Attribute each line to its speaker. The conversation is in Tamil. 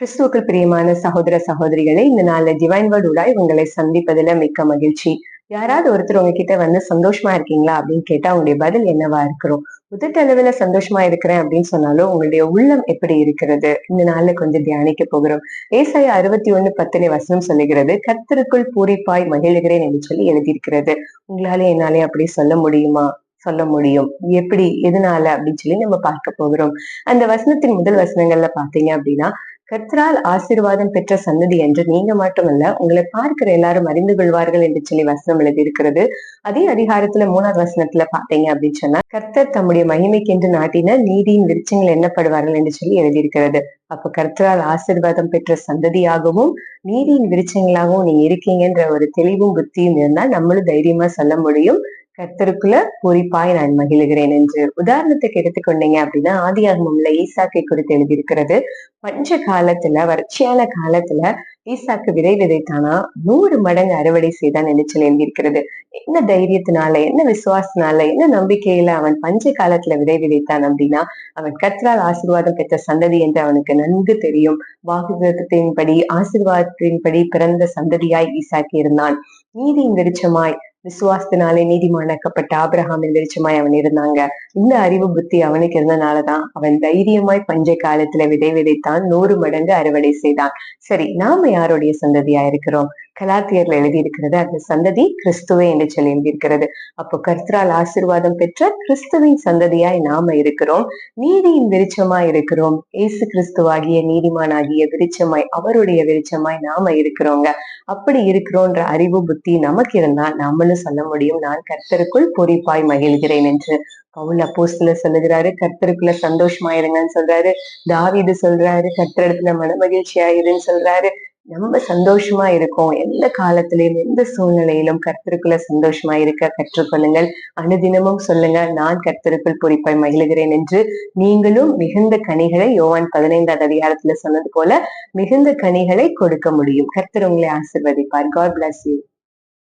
Speaker 1: கிறிஸ்துவுக்கு பிரியமான சகோதர சகோதரிகளை இந்த நாளில் டிவைன் வேர்ட் உடாய் உங்களை சந்திப்பதுல மிக்க மகிழ்ச்சி. யாராவது ஒருத்தர் உங்ககிட்ட வந்து சந்தோஷமா இருக்கீங்களா அப்படின்னு கேட்டா உங்களுடைய பதில் என்னவா இருக்கிறோம்? உதட்டளவுல சந்தோஷமா இருக்கிறேன் அப்படின்னு சொன்னாலும் உங்களுடைய உள்ளம் எப்படி இருக்கிறது? இந்த நாள்ல கொஞ்சம் தியானிக்க போகிறோம். ஏசாய அறுபத்தி ஒண்ணு பத்தினை வசனம் சொல்லுகிறது கர்த்தருக்குள் பூரிப்பாய் மகிழுகிறேன் என்று சொல்லி எழுதியிருக்கிறது. உங்களால என்னாலே அப்படி சொல்ல முடியுமா? சொல்ல முடியும். எப்படி? எதனால? அப்படின்னு சொல்லி நம்ம பார்க்க போகிறோம். அந்த வசனத்தின் முதல் வசனங்கள்ல பாத்தீங்க அப்படின்னா கர்த்தரால் ஆசீர்வாதம் பெற்ற சன்னதி என்று நீங்க மட்டுமல்ல உங்களை பார்க்கிற எல்லாரும் அறிந்து கொள்வார்கள் என்று சொல்லி வசனம் எழுதியிருக்கிறது. அதே அதிகாரத்துல மூணாவது வசனத்துல பாத்தீங்க அப்படின்னு சொன்னா கர்த்தர் தம்முடைய மகிமைக்கென்று நாட்டின நீதியின் விருச்சங்கள் எண்ணப்படுவார்கள் என்று சொல்லி எழுதியிருக்கிறது. அப்ப கர்த்தரால் ஆசீர்வாதம் பெற்ற சந்ததியாகவும் நீதியின் விருச்சங்களாகவும் நீங்க இருக்கீங்கன்ற ஒரு தெளிவும் புத்தியும் இருந்தா நம்மளும் தைரியமா சொல்ல முடியும். கர்த்தருக்குள்ள பூரிப்பாய் நான் மகிழுகிறேன் என்று உதாரணத்துக்கு எடுத்துக்கொண்டீங்க அப்படின்னா ஆதி ஆதியாகமம்ல ஈசாக்கை குறித்து எழுதியிருக்கிறது. பஞ்ச காலத்துல வறட்சியான காலத்துல ஈசாக்கு விதை விதைத்தானா நூறு மடங்கு அறுவடை செய்தான் நினைச்சல் எழுதியிருக்கிறது. என்ன தைரியத்தினால என்ன விசுவாசனால என்ன நம்பிக்கையில அவன் பஞ்ச காலத்துல விதை விதைத்தான் அப்படின்னா அவன் கத்ரால் ஆசீர்வாதம் பெற்ற சந்ததி என்று அவனுக்கு நன்கு தெரியும். வாக்குகத்தின்படி ஆசீர்வாதத்தின்படி பிறந்த சந்ததியாய் ஈசாக்கி இருந்தான். நீதியின் வெளிச்சமாய் விசுவாசத்தினாலே நீதிமானாக்கப்பட்ட ஆபிரஹாமின் வெளிச்சமாய் அவன் இருந்தாங்க. இந்த அறிவு புத்தி அவனுக்கு இருந்தனாலதான் அவன் தைரியமாய் பஞ்ச காலத்துல விதை விதைத்தான் நூறு மடங்கு அறுவடை செய்தான். சரி நாம யாருடைய சந்ததியா இருக்கிறோம்? கலாத்தியர்ல எழுதியிருக்கிறது. அந்த சந்ததி கிறிஸ்துவே என்று சொல்லி எழுதியிருக்கிறது. அப்போ கர்த்தரால் ஆசிர்வாதம் பெற்ற கிறிஸ்துவின் சந்ததியாய் நாம இருக்கிறோம். நீதியின் விருச்சமாய் இருக்கிறோம். ஏசு கிறிஸ்துவாகிய நீதிமானாகிய விருச்சமாய் அவருடைய வெளிச்சமாய் நாம இருக்கிறோங்க. அப்படி இருக்கிறோன்ற அறிவு புத்தி நமக்கு இருந்தால் நம்மளும் சொல்ல முடியும். நான் கர்த்தருக்குள் பொறிப்பாய் மகிழ்கிறேன் என்று பவுல் அப்போஸ்ல சொல்லுகிறாரு. கர்த்தருக்குள்ள சந்தோஷமா இருங்கன்னு சொல்றாரு. தாவிது சொல்றாரு. கர்த்தரிடத்துல மன மகிழ்ச்சியா இருன்னு சொல்றாரு. நம்ம சந்தோஷமா இருக்கோம். எந்த காலத்திலையும் எந்த சூழ்நிலையிலும் கர்த்தருக்குள்ள சந்தோஷமா இருக்க கற்றுக்கொள்ளுங்கள். அனுதினமும் சொல்லுங்க நான் கர்த்தருக்குள் பொறிப்பாய் மகிழ்கிறேன் என்று. நீங்களும் மிகுந்த கனிகளை யோவான் பதினைந்தாவது அதிகாரத்துல சொன்னது போல மிகுந்த கனிகளை கொடுக்க முடியும். கர்த்தர் உங்களை ஆசிர்வதிப்பார். God bless you